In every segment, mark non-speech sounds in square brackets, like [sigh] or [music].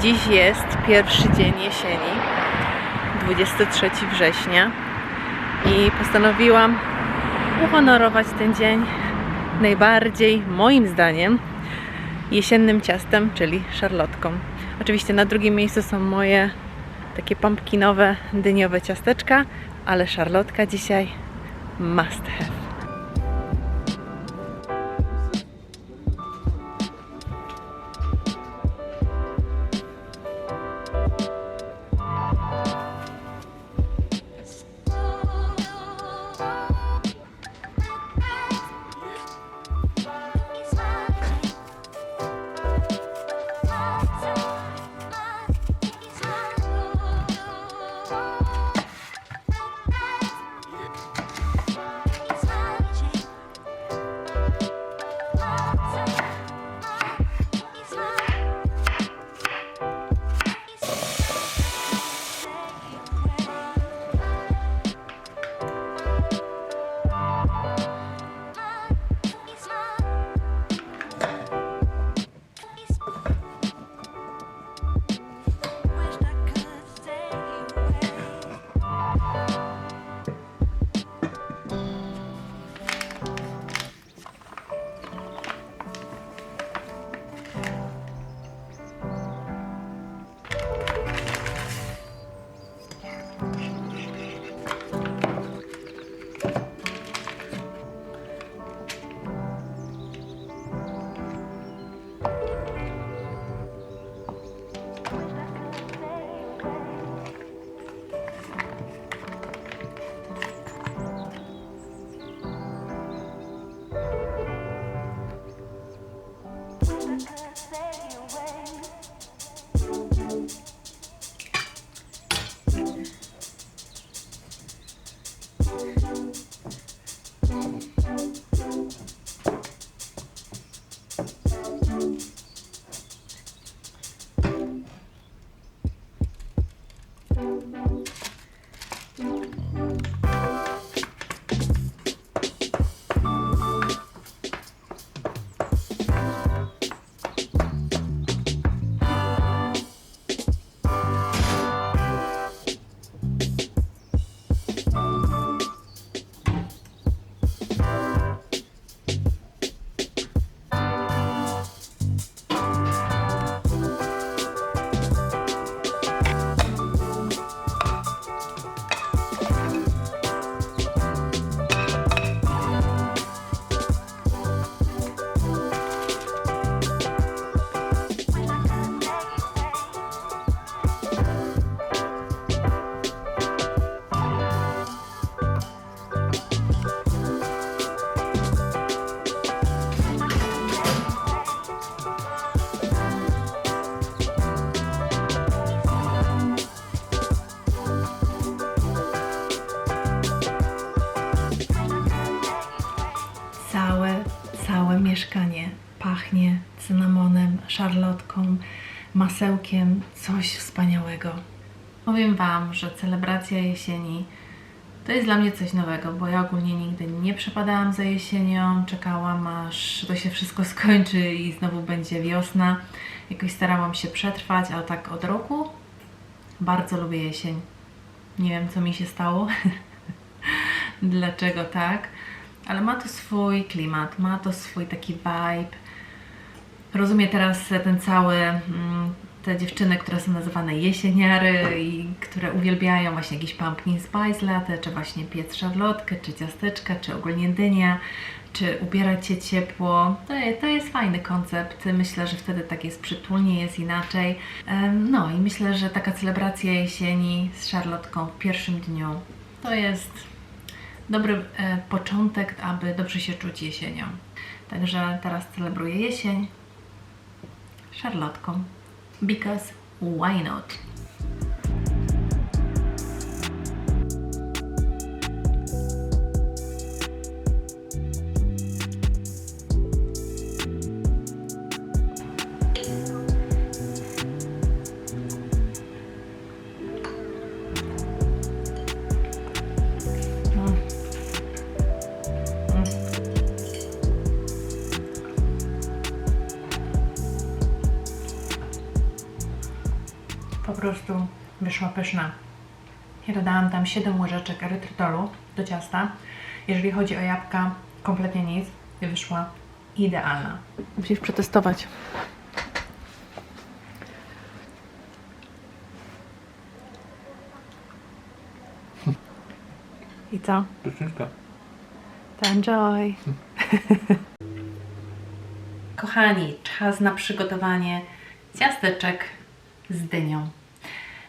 Dziś jest pierwszy dzień jesieni, 23 września i postanowiłam uhonorować ten dzień najbardziej, moim zdaniem, jesiennym ciastem, czyli szarlotką. Oczywiście na drugim miejscu są moje takie pumpkinowe, dyniowe ciasteczka, ale szarlotka dzisiaj must have. Masełkiem, coś wspaniałego. Powiem Wam, że celebracja jesieni to jest dla mnie coś nowego, bo ja ogólnie nigdy nie przepadałam za jesienią, czekałam aż to się wszystko [laughs] skończy i znowu będzie wiosna. Jakoś starałam się przetrwać, ale tak od roku bardzo lubię jesień. Nie wiem, co mi się stało, [laughs] dlaczego tak, ale ma to swój klimat, ma to swój taki vibe. Rozumiem teraz ten cały, mm, te dziewczyny, które są nazywane jesieniary i które uwielbiają właśnie jakiś pumpkin spice latte, czy właśnie piec szarlotkę, czy ciasteczka, czy ogólnie dynia, czy ubierać się ciepło. To, to jest fajny koncept. Myślę, że wtedy tak jest przytulnie, jest inaczej. No i myślę, że taka celebracja jesieni z szarlotką w pierwszym dniu to jest dobry e, początek, aby dobrze się czuć jesienią. Także teraz celebruję jesień szarlotką. Because why not? Prostu wyszła pyszna. Ja dodałam tam 7 łyżeczek erytrytolu do ciasta. Jeżeli chodzi o jabłka, kompletnie nic. I wyszła idealna. Musisz przetestować. I co? Pyszniczka. To enjoy. Kochani, czas na przygotowanie ciasteczek z dynią.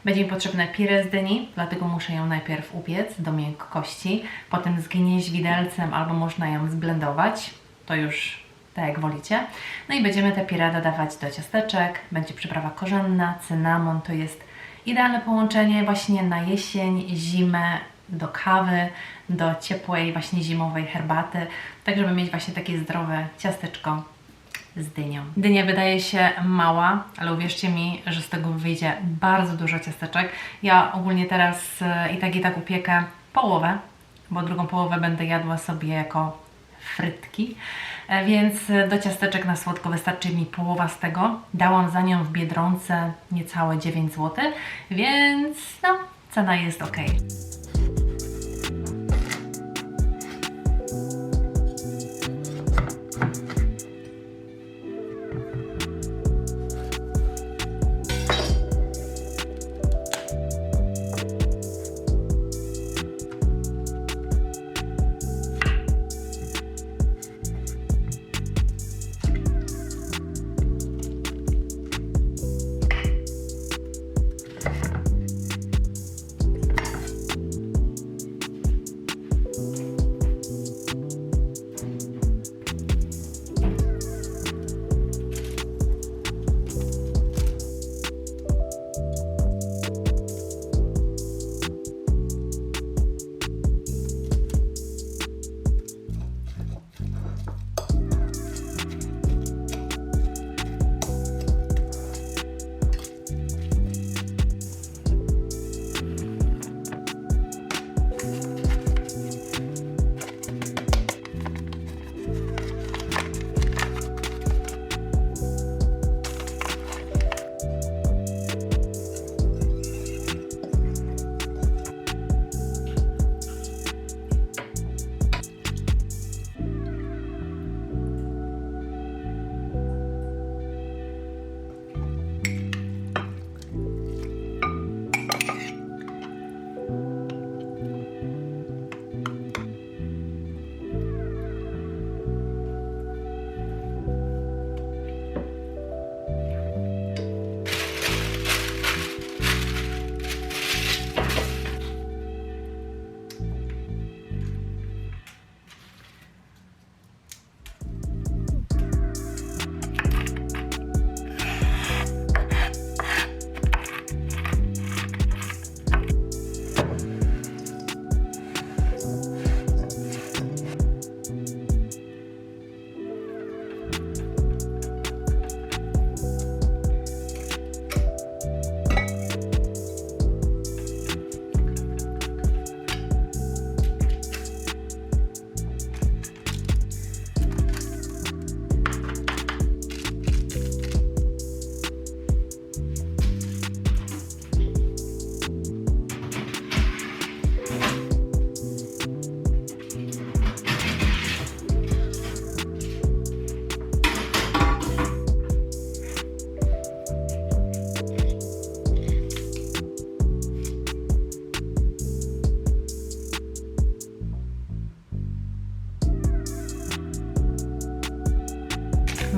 Będzie mi potrzebne pire z dyni, dlatego muszę ją najpierw upiec do miękkości, potem zgnieść widelcem albo można ją zblendować, to już tak jak wolicie. No i będziemy te pire dodawać do ciasteczek, będzie przyprawa korzenna, cynamon, to jest idealne połączenie właśnie na jesień, zimę, do kawy, do ciepłej właśnie zimowej herbaty, tak żeby mieć właśnie takie zdrowe ciasteczko z dynią. Dynia wydaje się mała, ale uwierzcie mi, że z tego wyjdzie bardzo dużo ciasteczek. Ja ogólnie teraz e, i tak i tak upiekę połowę, bo drugą połowę będę jadła sobie jako frytki, E, więc do ciasteczek na słodko wystarczy mi połowa z tego. Dałam za nią w Biedronce niecałe 9 zł, więc no, cena jest ok.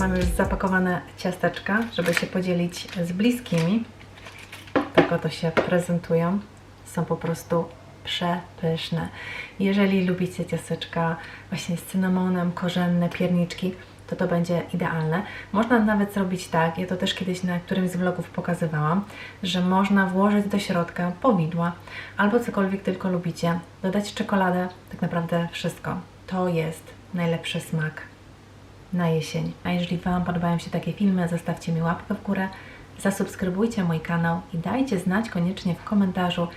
Mam już zapakowane ciasteczka, żeby się podzielić z bliskimi. Tak oto się prezentują. Są po prostu przepyszne. Jeżeli lubicie ciasteczka właśnie z cynamonem, korzenne, pierniczki, to to będzie idealne. Można nawet zrobić tak, ja to też kiedyś na którymś z vlogów pokazywałam, że można włożyć do środka powidła albo cokolwiek tylko lubicie, dodać czekoladę, tak naprawdę wszystko. To jest najlepszy smak na jesień. A jeżeli Wam podobają się takie filmy, zostawcie mi łapkę w górę, zasubskrybujcie mój kanał i dajcie znać koniecznie w komentarzu,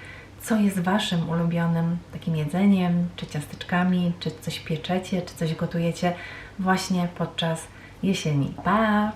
co jest Waszym ulubionym takim jedzeniem, czy ciasteczkami, czy coś pieczecie, czy coś gotujecie właśnie podczas jesieni. Pa!